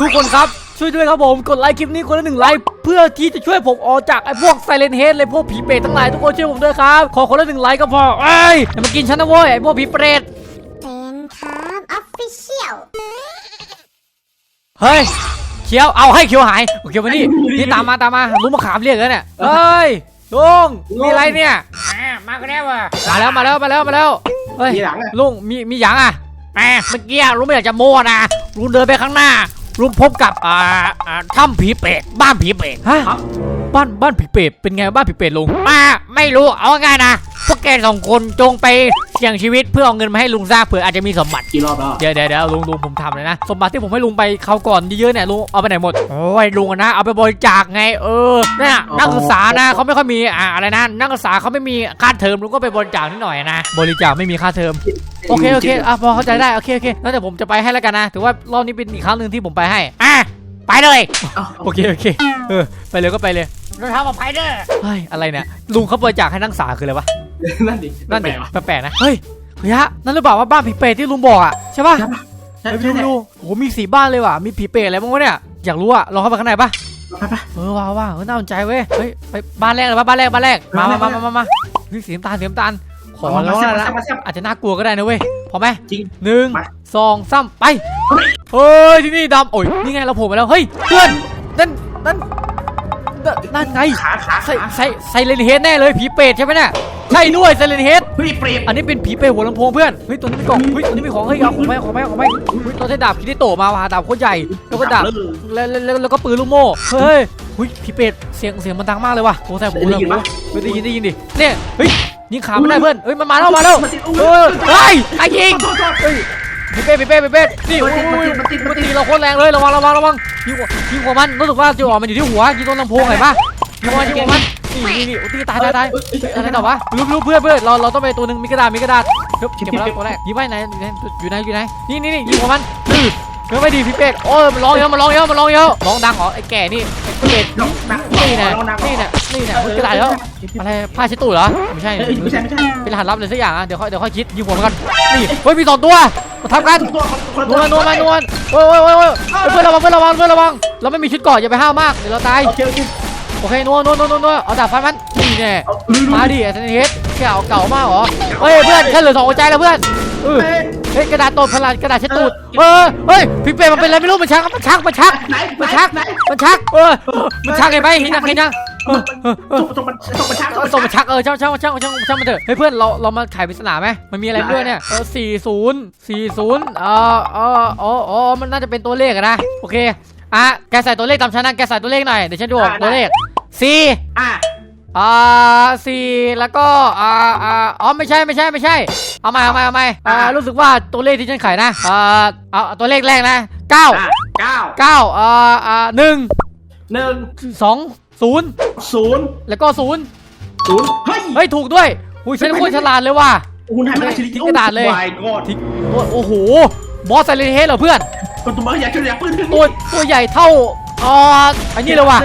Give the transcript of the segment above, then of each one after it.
ทุกคนครับช่วยด้วยครับผมกดไลค์คลิปนี้คนละหนึ่งไลค์เพื่อที่จะช่วยผมออกจากไอ้พวกไซเลนเฮดเลยพวกผีเปรตทั้งหลายทุกคนช่วยผมด้วยครับ ขอคนละหนึ่งไลค์ก็พอเอ้ยอย่ามากินฉันนะเว้ยไอ้พวกผีเปรตเป็นครับออฟฟิเชียลเฮ้ยเขียวเอาให้เขียวหายโอเคมานี่นี่ตามมาตามมาลุงมะขามเรียกแล้วเนี่ยเฮ้ยลุงมีอะไรเนี่ยอ่ามาก็ได้ว่ะมาแล้วมาแล้วมาแล้วมาแล้วเฮ้ยทีหลังอะลุงมีมีหยังอะแหมเมื่อกี้ลุงไม่อยากจะโม้นะลุงเดินไปข้างหน้า ลุงพบกับอ่าอ่าถ้ำผีเปรตบ้านผีเปรตฮะครับบ้านบ้านผีเปรตเป็นไงบ้านผีเปรตลุงมาไม่รู้เอาง่ายๆนะ พวกแกสองคนจงไปเสี่ยงชีวิตเพื่อเอาเงินมาให้ลุงสร้างเผื่ออาจจะมีสมบัติ กี่รอบแล้วเดี๋ยวเดี๋ยวเดี๋ยวลุงลุงผมทำเลยนะ สมบัติที่ผมให้ลุงไปเขาวก่อนเยอะๆเนี่ยลุงเอาไปไหนหมด โอ้ยลุงอะนะเอาไปบริจาคไงเออเนี่ยนักศึกษานะเขาไม่ค่อยมีอ่าอะไรนะนักศึกษาเขาไม่มีค่าเทอมลุงก็ไปบริจาคนิดหน่อยนะบริจาคไม่มีค่าเทอม โอเค โอเคอะพอเข้าใจได้ โอเค โอเคแล้วเดี๋ยวผมจะไปให้แล้วกันนะ ถือว่ารอบนี้เป็นอีกครั้งหนึ่งที่ผมไปให้ อะ ไปเลยโอเค โอเค เออ ไปเลยก็ไปเลยเราทำกับไปเด้อเฮ้ย อะไรเนี่ย ลุงเขาบริจาคให้นักศึกษาคืออะไรวะ นั่นดินั่นแปดิลกๆวะแปลกๆนะ เฮ้ยเฮ้ยฮะนั่นหรือเปล่าว่าบ้านผีเปรตที่ลุงบอกอะใช่ป่ะใช่ไปใช่ดูใช่ดูโอ้โหมีสีบ้านเลยว่ะ มีผีเปรตอะไรบ้างวะเนี่ย อยากรู้อะ ลองเข้าไปข้างในปะไปไปเออว้าวว้าวเออน่าสนใจเว้ย เฮ้ย ไปบ้านแรกเลยปะบ้านแรกบ้านแรก มามามามามามาเฮ้ยสีน้ำตาลสีน้ำตาลขอแล้วมานะแซ่บมาแซ่บอาจจะน่ากลัวก็ได้นะเว้ย พอไหมจริงหนึ่งมาสองสามไปเฮ้ยเฮ้ย ที่นี่ดำโอ้ย นี่ไงเราโผล่มาแล้ว เฮ้ย เพื่อน นั่น นั่น นั่นนั่นไงขาขาใส่ขาใส่ใส่เลนเฮดแน่เลย ผีเปรตใช่ไหมเนี่ย ใช่ด้วยไซเลนเฮดเฮ้ยเปรียบอันนี้เป็นผีเปรตหัวลำโพงเพื่อนเฮ้ยตัวนี้มีกล่องเฮ้ยตัวนี้มีของเฮ้ยเอาของไปเอาของไปเอาของไปเฮ้ยตัวใช้ดาบคิริโตะมาว่ะดาบโคตรใหญ่แล้วก็ดาบแล้วแล้วแล้วแล้วก็ปืนลูกโม่เฮ้ยหุยพี่เป็ดเสียงเสียงมันดังมากเลยว่ะโอ้ใส่หูเลยหูไม่ได้ยินได้ยินดิเนี่ยเฮ้ยยิงขาไม่ได้เพื่อนเฮ้ยมันมาแล้วมาแล้วเออเฮ้ยไอ้ยิงเฮ้ยพี่เป็ดพี่เป็ดพี่เป็ดนี่โอ้ยมันติดมันติดมันติดตีเราโคตรแรงเลยระวังระวังระวังยิงหัวยิงหัวมันรู้สึกว่าจิ๋วอ่อนมันอยู่ที่หัวยิงตรงลำโพงเห็นปะยิงหัวยิงหัวมัน นี่นี่นี่โอ้ตีตายตายตายอะไรต่อวะรู้รู้เพื่อนเพื่อนเราเราต้องไปตัวหนึงมีกระดาษมีกระดาษเฮ้ยเก็บมาแล้วตัวแรกยิงไว้ไหนอยู่ไหนอยู่ไหนอยู่ไหนนี่นี่นี่ยิงหัวมันตื้อเฮ้ยไม่ดีพี่เป็ดโอ้ยมันร้องเยอะมันร้องเยอะมันร้องเยอะร้องดังเหรอไอ้แก่นี่ไอ้เป็ดลองนักนี่แน่ลองนักนี่แน่นี่แน่มันกระดาษแล้วอะไรผ้าเช็ดตูดเหรอไม่ใช่เอ้ยไม่ใช่ไม่ใช่เป็นรหัสลับเลยสักอย่างอะเดี๋ยวค่อยเดี๋ยวค่อยคิดยิงหัวมันกันนี่เฮ้ยมีสองตัวมาทำกันตัวคนนวลนวลมานวลโอ้ยโอ้ยโอ้ยโอ้ยเพื่อนระวังเพื่อนระวังเพื่อนระวังเราไม่มีชุดเกราะอย่าไปห้าวมากเดี๋ยวเราตาย โอเคโอเคโอเคนวลนวลนวลนวลนวลเอาดาบฟันมันนี่แน่เอาลืมมาดิไอ้เซนเฮดแค่เอาเก่ามากเหรอเฮ้ยเพื่อนแค่เหลือสองหัวใจแล้วเพื่อนเออเฮ้ยกระดาษตดพลาดกระดาษเช็ดตูดเออเฮ้ยพี่เป้มันเป็นอะไรไม่รู้มันชักมันชักมันชักไหนมันชักไหนมันชักเออมันชักเห็นไหมเห็นยังเห็นยังเออเออเออส่งส่งมันส่งมันชักเออส่งมาชักเออช่างช่างช่างช่างช่างมันเถอะเฮ้ยเพื่อนเราเรามาไขปริศนาไหมมันมีอะไรด้วยเนี่ยเออสี่ศูนย์สี่ศูนย์เออเอออ๋ออ๋อมันน่าจะเป็นตัวเลขอะนะโอเคอะแกใส่ตัวเลขตามฉันนะแกใส่ตัวเลขหน่อยเดี๋ยวฉันดูออกตัวเลข สี่อะอ่าสี่แล้วก็อ่าอ่าอ๋อไม่ใช่ไม่ใช่ไม่ใช่ เอาใหม่เอาใหม่เอาใหม่อ่ารู้สึกว่าตัวเลขที่ฉันไขนะอ่าเอาเอาตัวเลขแรกนะเก้าอะเก้าเก้าอ่าอ่าหนึ่งหนึ่งสองศูนย์ศูนย์แล้วก็ศูนย์ศูนย์เฮ้ยเฮ้ยถูกด้วยอุ้ยฉันโคตรฉลาดเลยว่ะคุณทำไม่ได้ชีวิตทิ้งกระดาษเลยวายกอดทิ้งโอ้โอ้โหบอสไซเลนเฮดเหรอเพื่อนคนตัวอยากช่วยอยากปืนถึงตัวตัวใหญ่เท่าอ่าอันนี้เลยว่ะ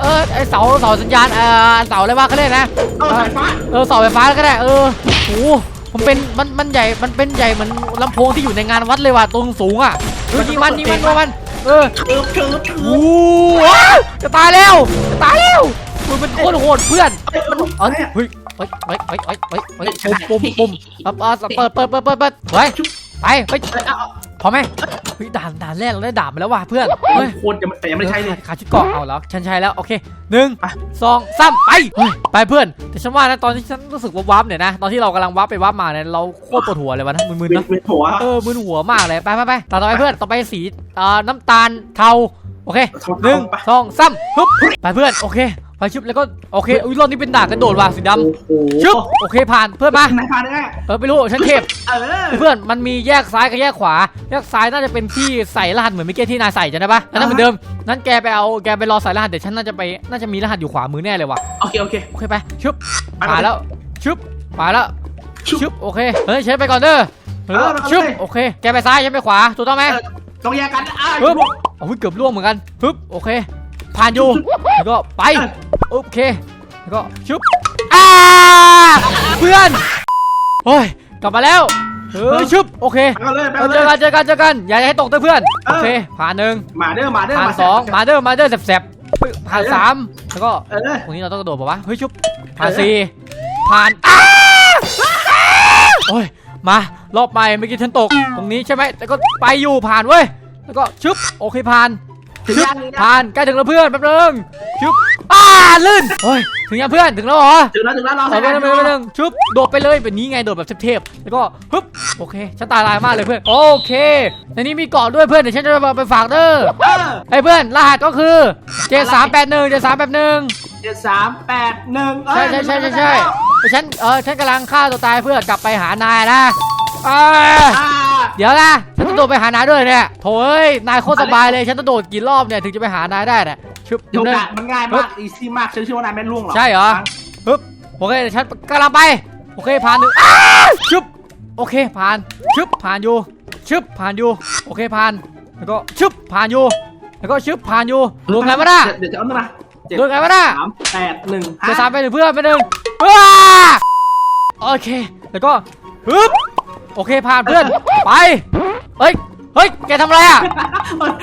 เออไอเสาเสาสัญญาณเออเสาอะไรวะเขาเรียกนะเอาสายฟ้าเออเสาไฟฟ้าก็ได้เออโอ้โหมันเป็นมันมันใหญ่มันเป็นใหญ่เหมือนลำโพงที่อยู่ในงานวัดเลยว่ะตรงสูงอะเออยิงมันยิงมันยิงมันเออเคิร์ฟเคิร์ฟเคิโอ้ร์ฟโหว้าวจะตายแล้วจะตายแล้วมันเป็นโคตรโหดเพื่อนมันเอ้ยเฮ้ยเฮ้ยเฮ้ยเฮ้ยเฮ้ยเฮ้ยเฮ้ยปุ่มปุ่มปุ่มอะอะเปิดเปิดเปิดเปิดเปิดเฮ้ยไปเฮ้ยพอไหมเฮ้ยด่านด่านแรกเราได้ด่านมาแล้วว่ะเพื่อนเฮ้ยโคตรจะแต่ยังไม่ใช่เลย ขาดขาดชุดเกราะเอาแล้วฉันใช้แล้วโอเคหนึ่งไปสองสามไปเฮ้ยไปเพื่อน แต่ฉันว่านะตอนที่ฉันรู้สึกว่าวับเนี่ยนะตอนที่เรากำลังวับไปวับมาเนี่ยเราโคตรปวดหัวเลยวะนะมึนๆเวียเนาะนเวียนหัวเออมึนหัวมากเลยไปไปไปต่อต่อไปเพื่อนต่อไปสีเอ่อน้ำตาลเทาโอเคหนึ่งสองสามฮึบไปเพื่อนโอเค ไปชึบแล้วก็โอเคอุ้ยรอบนี้เป็นด่านกระโดดว่ะสีดำโอ้โหชึบโอเคผ่านเพื่อนมาไหนพาได้เออไม่รู้ฉันเทพเออเพื่อนมันมีแยกซ้ายกับแยกขวา แยกซ้ายน่าจะเป็นที่ใส่รหัสเหมือนเมื่อกี้ที่นายใส่จะได้ปะนั่นเหมือนเดิมนั้นแกไปเอาแกไปรอใส่รหัสเดี๋ยวฉันน่าจะไปน่าจะมีรหัสอยู่ขวามือแน่เลยว่ะโอเคโอเคโอเคไปชึบไปมาแล้วชึบมาแล้วชุบชึบโอเคเฮ้ยเชฟไปก่อนเด้อเออเออไปก่อนชึบเลยโอเคแกไปซ้ายฉันไปขวาถูกต้องไหมต้องแยกกันอะปึ๊บโอ้ยเกือบล่วงเหมือนกันปึ๊บโอเค ผ่านอยู่แล้วก็ไปโอเคแล้วก็ชึบอ้าเพื่อนโอ้ยกลับมาแล้วเฮ้ยชึบโอเคไปกันเลยไปเออกันเจเลอยกันเจอกันเจอกันอย่าให้ตกนะเพื่อนโอเคผ่านหนึ่งมาเด้อมาเด้อผ่านมาสองมาเดอร์มาเดอร์แสบๆเฮ้ยผ่านสามแล้วก็เออตรงนี้เราต้องกระโดดป่าวะเฮ้ยชุบผ่านเออสี่ผ่านอ้าโอ้ยมารอบใหม่เมื่อกี้ฉันตกตรงนี้ใช่ไหมแต่ก็ไปอยู่ผ่านเว้ยแล้วก็ชึบโอเคผ่าน ถึงชึบยังผ่านใกล้ถึงแล้วเพื่อนแป๊บนึงชึบอ้าลื่นเฮ้ยถึงยังเพื่อนถึงแล้วเหรอ ถึงแล้วถึงแล้วรอเอาไปไปไปหนึ่งชุบโดดไปเลยแบบนี้ไงโดดแบบเทพๆแล้วก็ฮึบโอเคฉันตายลายมากเลยเพื่อนโอเคในนี้มีเกาะด้วยเพื่อนเดี๋ยวฉันจะไปฝากเด้อเออไอ้เพื่อนรหัสก็คือเจสามแปดหนึ่งเจสามแปดหนึ่งเจ็ดสามแปดหนึ่งใช่ใช่ใช่ใช่ใช่ฉันเออฉันกำลังฆ่าตัวตายเพื่อกลับไปหานายนะเอออ่า เดี๋ยวนะฉันต้องโดดไปหานายด้วยเนี่ยโถเอ้ยนายโคตรสบายเลยฉันต้องโดดกี่รอบเนี่ยถึงจะไปหานายได้เนี่ยชุบโอกาหนึ่งสมันง่ายมากอีซี่มากฉันเชื่อว่านายไม่ล่วงหรอกใช่เหรอฮึบโอเคเดี๋ยวฉันกำลังไปโอเคผ่านหนึ่งอ้าชึบโอเคผ่านชึบผ่านอยู่ชึบผ่านอยู่โอเคผ่านแล้วก็ชึบผ่านอยู่แล้วก็ชึบผ่านอยู่รวมไงวะน่ะเดี๋ยวจะเอาหนึ่งนะเจ็ดรวมไงวะน่ะสามแปดหนึ่งเจะสามไปหนึ่งเพื่อนไปหนึ่งว้าโอเค แล้วก็ฮึบ โอเคผ่านเพื่อน ไป เฮ้ย เฮ้ย แกทำอะไรอะ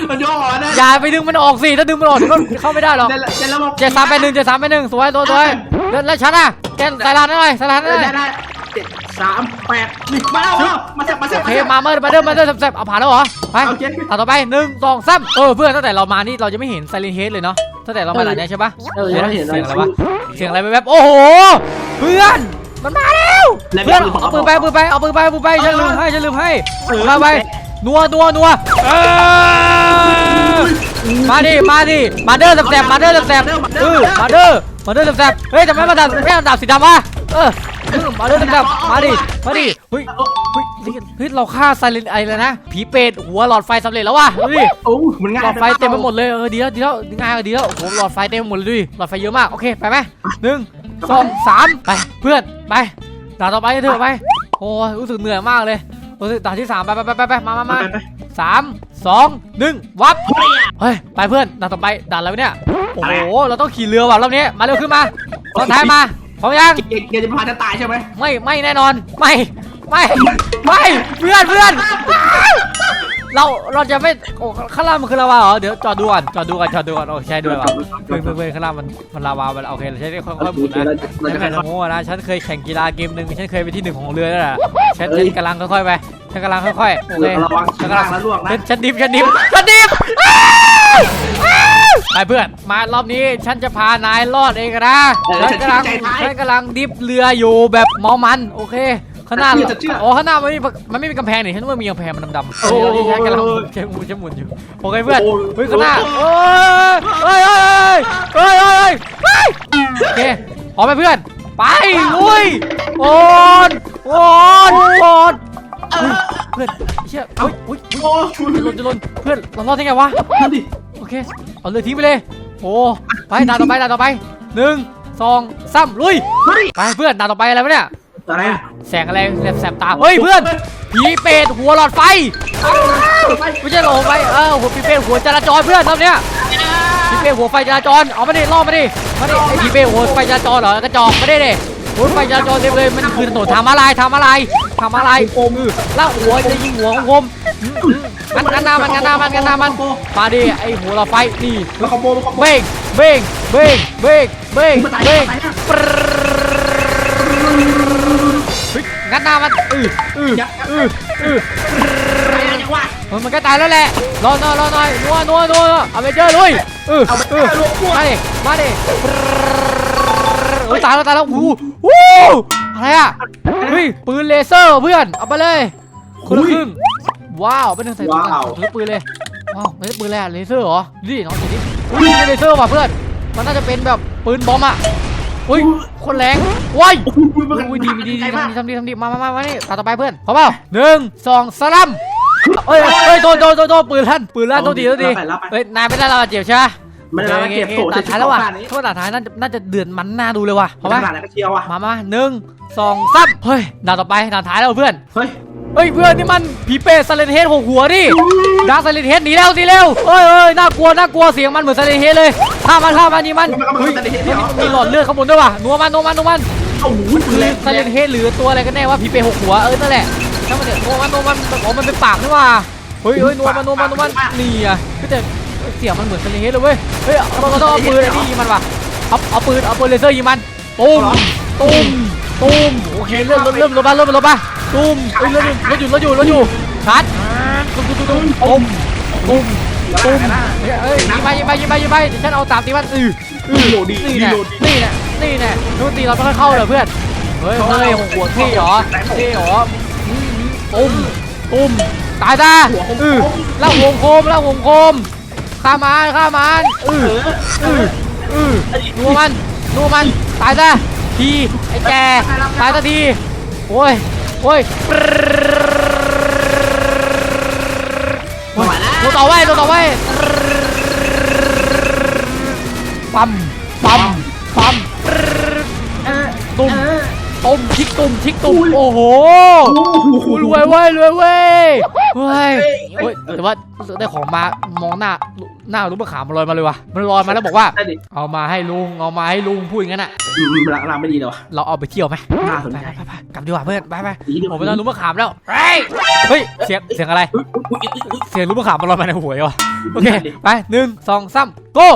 มันโยกอะเนี่ยอย่าไปดึงมันออกสิ ถ้าดึงมันออกเดี๋ยวก็เข้าไม่ได้หรอก เจ็ดเจ็ดแล้วเจ็ดสามไปหนึ่งเจ็ดสามไปหนึ่งสวยตัวสวยแล้วแล้วฉันอะแกใส่รานได้หน่อยใส่รานได้หน่อยได้ได้เจ็ดสามแปดนี่มาแล้วมาเซ็ตมาเซ็ตโอเคมาเมื่อมาเดิมมาเดิมแซ่บๆเอาผ่านแล้วเหรอ ไปโอเคตัดต่อไปหนึ่งสองสามเออเพื่อนตั้งแต่เรามานี่เราจะไม่เห็นไซเลนเฮดเลยเนาะตั้งแต่เรามาหลังเนี้ยใช่ปะเออเดี๋ยวเห็นเสียงอะไรวะเสียงอะไรแวบๆโอ้โห เพื่อน มันมาแล้วเพื่อนเอาปืนไปเอาปืนไปเอาปืนไปเอาปืนไปฉันลืมให้ฉันลืมให้ไปไปนัวนัวนัวเออมาดิมาดิมาเด้อแซ่บๆมาเด้อแซ่บๆเออมาเด้อมาเด้อแซ่บๆเฮ้ยทำไมมาดับไม่เอาดับสีดำวะเออเออมาเด้อแซ่บๆมาดิมาดิเฮ้ยเฮ้ยนี่เฮ้ยเราฆ่าไซเลนไอเลยนะผีเปรตหัวหลอดไฟสำเร็จแล้วว่ะดูดิโอ้มันง่ายหลอดไฟเต็มไปหมดเลยเออดีแล้วดีแล้วง่ายดีแล้วโอ้โหหลอดไฟเต็มไปหมดเลยดูดิหลอดไฟเยอะมากโอเคไปไหมหนึ่ง สองสามไปเพื่อนไปด่านต่อไปกันเถอะไปโอ้ยรู้สึกเหนื่อยมากเลยรู้สึกด่านที่สามไปไปไปไปไปมามามาสามสองหนึ่งวับเฮ้ยไปเพื่อนด่านต่อไปด่านอะไรวะเนี่ยโอ้โหเราต้องขี่เรือว่ะรอบนี้มาเร็วขึ้นมาตอนท้ายมาพร้อมยังเกเกจะพาจะตายใช่ไหมไม่ไม่แน่นอนไม่ไม่ไม่เพื่อนเพื่อน เราเราจะไม่โอ้ข้างล่างมันคือลาวาเหรอเดี๋ยวจอดดูก่อนจอดดูก่อนจอดดูก่อนโอ้ใช่ด้วยว่ะเพื่อนเพื่อนเพื่อนข้างล่างมันมันลาวามันโอเคเราใช้ได้ค่อยๆหมุนนะไม่เคยโง่นะฉันเคยแข่งกีฬาเกมหนึ่งฉันเคยไปที่หนึ่งของเรือแล้วแหละฉันฉันกำลังค่อยๆไปฉันกำลังค่อยๆโอเคระวังฉันข้างกำลัล่างงแล้วล่วงนะฉันฉันดิฟฉันดิฟฉันดิฟไปเพื่อนมารอบนี้ฉันจะพานายรอดเองนะฉันกำลังฉันกำลังดิฟเรืออยู่แบบเมามันโอเค ข้างหน้าโอ้ข้างหน้ามันไม่มีมันไม่มีกำแพงนี่ฉันว่ามีกำแพงมันดำๆโอ้ยฉันกำลังใช้หมุนใช้หมุนอยู่โอเคเพื่อนเฮ้ยข้างหน้าโอ้ยเฮ้ยเฮ้ยเฮ้ยเฮ้ยเฮ้ยโอเคพร้อมไหมเพื่อน ไปลุยโอนโอนโอนเพื่อนเชี่ยอุ้ยอุ้ยโอ้คุณจะลนจะลนเพื่อนเรารอดได้ไงวะ นั่นดิโอเค เอาเลยทิ้งไปเลย โอ้ ไปด่านต่อไปด่านต่อไปหนึ่งสองสามลุย เฮ้ย ไปเพื่อนด่านต่อไปอะไรวะเนี่ย อะไรอะแสงอะไรแสบตา เฮ้ยเพื่อน ผีเปรตหัวหลอดไฟไม่ใช่หลอดไฟ เออหัวผีเปรตหัวจราจรเพื่อนตอนเนี้ยผีเปรตหัวไฟจราจร เอามาดิล่อมาดิมาดิไอ้ผีเปรตหัวไฟจราจรเหรอกระจอกมาดิดิหัวไฟจราจรเต็มเลย มันคือถนนทางมาลายทางมาลายทางมาลายโอมแล้วหัวจะยิงหัวของผมอืมอืมงั้นงั้นหน้ามันงั้นหน้ามันงั้นหน้ามันมาดิไอ้หัวหลอดไฟนี่แล้วคอมโบแล้วคอมโบเบ้งเบ้งเบ้งเบ้งเบ้งมาตายเบ้งตายนะปรึ๊ดเฮ้ย งัดหน้ามันอืออืออืออือตายยังวะเฮ้ยมันก็ตายแล้วแหละรอหน่อยรอหน่อยนัวนัวนัวเอาไปเจอลุยเออเอาไปเออลงพวกมาดิมาดิเฮ้ยตายแล้วตายแล้ววู้วู้อะไรอะเฮ้ยปืนเลเซอร์เพื่อนเอาไปเลยคนละครึ่งว้าวเป็นหนึ่งใส่ตัวถือปืนเลยว้าวไม่ใช่ปืนอะไรอะเลเซอร์เหรอนี่น้องสิอุ้ยเลเซอร์ว่ะเพื่อนมันน่าจะเป็นแบบปืนบอมอะ อุ้ยคนแรงว้ายโอ้โหมันอุ้ยดีดีดีไกลมากทำดีทำดีทำดีมามามามานี่ตาต่อไปเพื่อนพร้อมเปล่าหนึ่งสองสลัมเอ้ยเอ้ยโดนโดนโดนโดนปืนลั่นปืนลั่นโทษทีโทษทีรับไปรับไปเฮ้ยนายไม่ได้เราเจ็บใช่ไหมไม่ได้เราเก็บโถตัเสร็ดจท้ายแล้วว่ะขนาดนี้โทษตัดท้ายน่าจะน่าจะเดือดมันน่าดูเลยว่ะขเอาไหมนาดไหนก็เชียวอะมามาหนึ่งสองสามเฮ้ยด่านต่อไปด่านท้ายแล้วเพื่อนเฮ้ย เฮ้ยเพื่อนนี่มันผีเปรตไซเลนเฮดหกหัวดิดาร์คไซเลนเฮดหนีแล้วสิเร็วเฮ้ยเฮ้ยน่ากลัวน่ากลัวเสียงมันเหมือนไซเลนเฮดเลยฆ่ามันฆ่ามันนี่มันเฮ้ยมันมีหลอดเลือดข้างบนด้วยว่ะนัวมันนัวมันนัวมัน โอ้โหคือไซเลนเฮดหรือตัวอะไรกันแน่ว่าผีเปรตหกหัวเออนั่นแหละช่างมันเถอะนัวมันนัวมันอ๋อมันเป็นปากนี่หว่าเฮ้ยเฮ้ยนัวมันนัวมันนัวมันนี่อะพี่แต่เสียงมันเหมือนสเลเฮดเลยเว้ยเฮ้ยเราก็ต้องเอาปืนไอ้นี่ยิงมันว่ะเอาเอาปืนเอาปืนเลเซอร์ยิงมันตุ้มตุ้มตุ้มโอเคเริ่มเริ่มเริ่มลดบ้าเริ่มลดบ้า ตุ้มเฮ้ยเริ่มรถอยู่รถอยู่รถอยู่ชาร์จตุ้มตุ้มตุ้มตุ้มตุ้มตุ้มเฮ้ยยิงไปยิงไปยิงไปยิงไปเดี๋ยวฉันเอาตามตีมันอืออือโหลดดีนี่ดีแน่โหลดดีนี่แน่นี่แน่นู้นตีเราไม่ค่อยเข้าเลยเพื่อนเฮ้ยเฮ้ยหัวเท่เหรอเท่เหรออืมตุ้มตุ้มตายตาอือเล่าวงโคมเล่าวงโคมฆ่ามันฆ่ามันอืออืออือนัวมันนัวมันตายซะทีไอ้แกตายซะทีโอ้ย โอ้ยไม่ไหวแล้วตัวต่อไว้ตัวต่อไว้ปั๊มปั๊มปั๊มเออตุ้มเออตุ้มทิกตุ้มทิกตุ้มโอ้โหโอ้โหกูรวยเว้ยรวยเว้ยเฮ้ยเฮ้ยแต่ว่าได้ของมามองหน้าหน้าลุงมะขามมันลอยมาเลยว่ะมันลอยมาแล้วบอกว่าได้ดิเอามาให้ลุงเอามาให้ลุงพูดอย่างนั้นอะอืมหลังหลังไม่ดีเลยวะเราเอาไปเที่ยวไหมน่าสนไปใจไปไป กลับดีกว่าเพื่อนไปไปดีดีผมไปนอนลุงมะขามแล้วเฮ้ยเฮ้ยเสียงเสียงอะไร เสียงลุงมะขามมันลอยมาในหัวเหรอโอเคไปหนึ่งสองสาม go